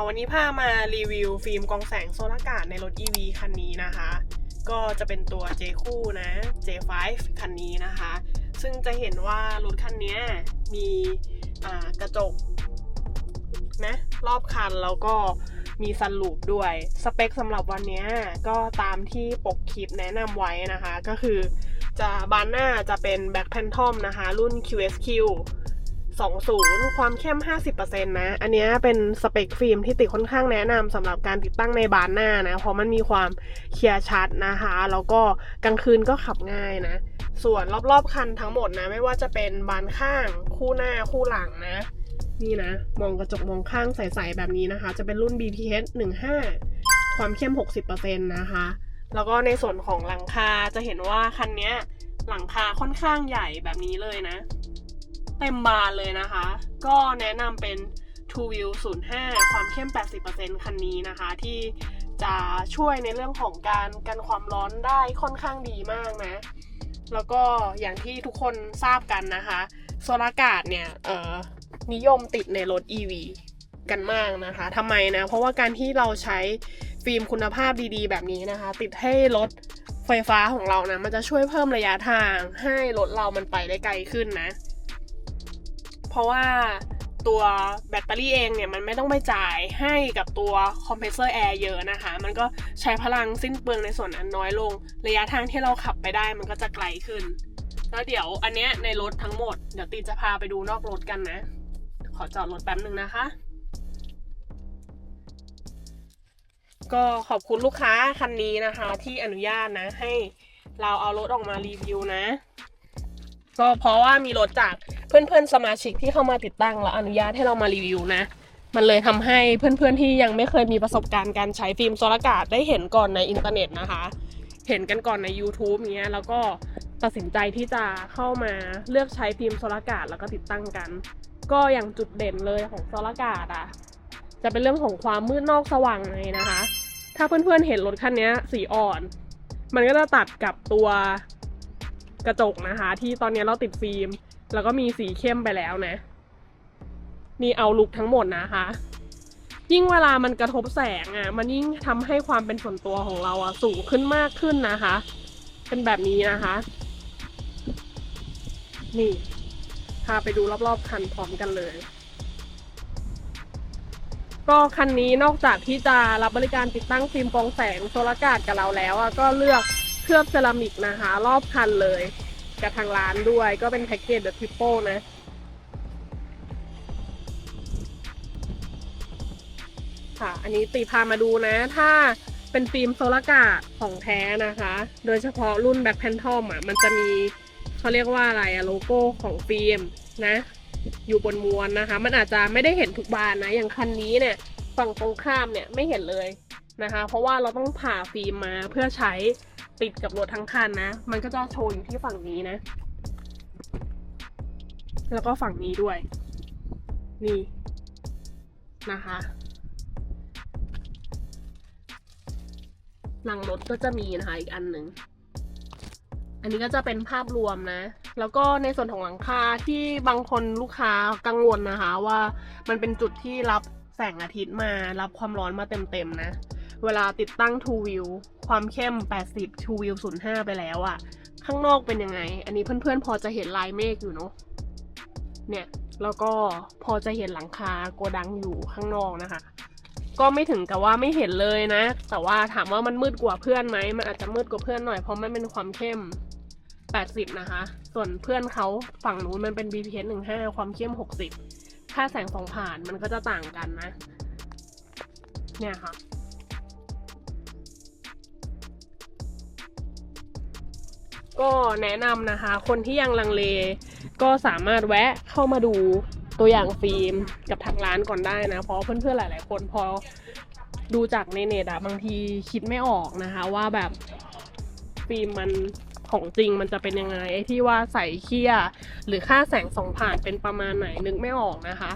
ค่ะวันนี้พามารีวิวฟิล์มกองแสงโซลาร์การ์ดในรถ EV คันนี้นะคะ ก็จะเป็นตัว J คู่นะ J5 คันนี้นะคะ ซึ่งจะเห็นว่ารถคันนี้มีกระจกนะรอบคันแล้วก็มีซันลูปด้วย สเปคสำหรับวันนี้ก็ตามที่ปกคลิปแนะนำไว้นะคะ ก็คือจะบานหน้าจะเป็น Back Phantom นะคะ รุ่น QSQ 20 ความเข้ม 50%นะ อันนี้เป็นสเปคฟิล์มที่ติดค่อนข้างแนะนำสำหรับการติดตั้งในบานหน้านะ เพราะมันมีความเคลียร์ชัดนะคะ แล้วก็กลางคืนก็ขับง่ายนะ ส่วนรอบๆคันทั้งหมดนะ ไม่ว่าจะเป็นบานข้างคู่หน้าคู่หลังนะ นี่นะ มองกระจกมองข้างใสๆแบบนี้นะคะ จะเป็นรุ่น BPS 15 ความเข้ม 60%นะคะ แล้วก็ในส่วนของหลังคาจะเห็นว่าคันนี้หลังคาค่อนข้างใหญ่แบบนี้เลยนะ เต็มบานเลยนะคะ ก็แนะนำเป็น Two Wheel 05 ความเข้ม 80%คันนี้นะคะ ที่จะช่วยในเรื่องของการกันความร้อนได้ค่อนข้างดีมากนะ แล้วก็อย่างที่ทุกคนทราบกันนะคะโซลาร์การ์ดเนี่ยเอ่อนิยมติดในรถ EV กันมากนะคะทำไมนะ เพราะว่าการที่เราใช้ฟิล์มคุณภาพดีๆ แบบนี้นะคะ ติดให้รถไฟฟ้าของเรานะ มันจะช่วยเพิ่มระยะทางให้รถเรามันไปได้ไกลขึ้นนะ เพราะว่าตัวแบตเตอรี่เองเนี่ยมันไม่ต้องไปจ่ายให้กับตัวคอมเพรสเซอร์แอร์เยอะนะคะ มันก็ใช้พลังสิ้นเปลืองในส่วนนั้นน้อยลง ระยะทางที่เราขับไปได้มันก็จะไกลขึ้น แล้วเดี๋ยวอันเนี้ยในรถทั้งหมด เดี๋ยวตีจะพาไปดูนอกรถกันนะ ขอจอดรถแป๊บหนึ่งนะคะ ก็ขอบคุณลูกค้าคันนี้นะคะ ที่อนุญาตนะให้เราเอารถออกมารีวิวนะ ก็เพราะว่ามีรถจาก เพื่อนๆสมาชิกที่เข้ามาติดตั้งแล้วอนุญาตให้เรามารีวิวนะ มันเลยทำให้เพื่อนๆที่ยังไม่เคยมีประสบการณ์การใช้ฟิล์มโซลาการ์ดได้เห็นก่อนในอินเทอร์เน็ตนะคะ เห็นกันก่อนใน YouTube เงี้ยแล้วก็ตัดสินใจที่จะเข้ามาเลือกใช้ฟิล์มโซลาการ์ดแล้วก็ติดตั้งกัน ก็อย่างจุดเด่นเลยของโซลาการ์ดอะจะเป็นเรื่องของความมืดนอกสว่างในนะคะ ถ้าเพื่อนๆเห็นรถคันนี้สีอ่อน มันก็จะตัดกับตัวกระจกนะคะ ที่ตอนนี้เราติดฟิล์ม แล้วก็มีสีเข้มไปแล้วนะ นี่เอาลุกทั้งหมดนะคะ ยิ่งเวลามันกระทบแสงอะ่ะ มันยิ่งทำให้ความเป็นส่วนตัวของเราอะ่ะสูงขึ้นมากขึ้นนะคะ เป็นแบบนี้นะคะ นี่พาไปดูรอบๆคันพร้อมกันเลย ก็คันนี้นอกจากที่จะรับบริการติดตั้งฟิล์มกรองแสงโซลาร์การ์ดกับเราแล้วอะก็เลือกเคลือบเซรามิกนะคะ รอบคันเลย กับทางร้านด้วยก็เป็นแพ็กเกจแบบทริปเปิลนะค่ะ อันนี้ตีพามาดูนะ ถ้าเป็นฟิล์มโซลากาดของแท้นะคะ โดยเฉพาะรุ่นแบ็คแพนทอมอะ มันจะมีเขาเรียกว่าอะไรอะโลโก้ของฟิล์มนะ อยู่บนมวนนะคะ มันอาจจะไม่ได้เห็นทุกบานนะ อย่างคันนี้เนี่ย ฝั่งตรงข้ามเนี่ยไม่เห็นเลย นะคะ เพราะว่าเราต้องผ่าฟิล์มมาเพื่อใช้ติดกับรถทั้งคันนะ มันก็จะโชว์อยู่ที่ฝั่งนี้นะ แล้วก็ฝั่งนี้ด้วย นี่นะคะ หลังรถก็จะมีนะคะอีกอันหนึ่ง อันนี้ก็จะเป็นภาพรวมนะ แล้วก็ในส่วนของหลังคาที่บางคนลูกค้ากังวลนะคะ ว่ามันเป็นจุดที่รับแสงอาทิตย์มารับความร้อนมาเต็มๆนะ เวลาติดตั้ง Two View ความเข้ม 80 Two View 05 ไปแล้วอะข้างนอกเป็นยังไง อันนี้เพื่อนๆ พอจะเห็นลายเมฆอยู่เนาะ เนี่ย แล้วก็พอจะเห็นหลังคาโกดังอยู่ข้างนอกนะคะ ก็ไม่ถึงกับว่าไม่เห็นเลยนะ แต่ว่าถามว่ามันมืดกว่าเพื่อนไหม มันอาจจะมืดกว่าเพื่อนหน่อย เพราะมันเป็นความเข้ม 80 นะคะ ส่วนเพื่อนเขาฝั่งนู้นมันเป็น BPS 15 ความเข้ม 60 ค่าแสงส่องผ่านมันก็จะต่างกันนะ เนี่ยค่ะ ก็แนะนำนะคะ คนที่ยังลังเล ก็สามารถแวะเข้ามาดูตัวอย่างฟิล์มกับทางร้านก่อนได้นะ เพราะเพื่อนๆหลาย ๆ คนพอดูจากในเน็ตอะบางทีคิดไม่ออกนะคะ ว่าแบบฟิล์มมันของจริงมันจะเป็นยังไงไอ้ที่ว่าใส่เคียหรือค่าแสงส่องผ่านเป็นประมาณไหนนึกไม่ออกนะคะ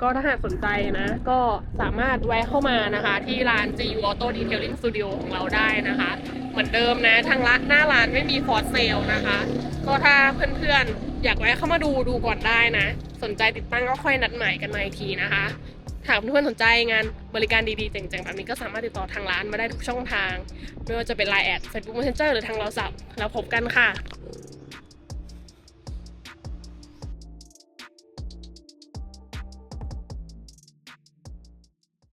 ก็ถ้าหากสนใจนะ ก็สามารถแวะเข้ามานะคะ ที่ร้าน GU Auto Detailing Studio ของเราได้นะคะ เหมือนเดิมนะ ทางร้านหน้าร้านไม่มีฟอร์เซลนะคะ ก็ถ้าเพื่อนๆ อยากแวะเข้ามาดูดูก่อนได้นะ สนใจติดตั้งก็ค่อยนัดหมายกันมาอีกทีนะคะหากเพื่อนๆสนใจงานบริการดีๆเจ๋งๆแบบนี้ก็สามารถติดต่อทางร้านมาได้ทุกช่องทาง ไม่ว่าจะเป็น Line แอด Facebook Messenger หรือทางเราสับแล้วพบกันค่ะ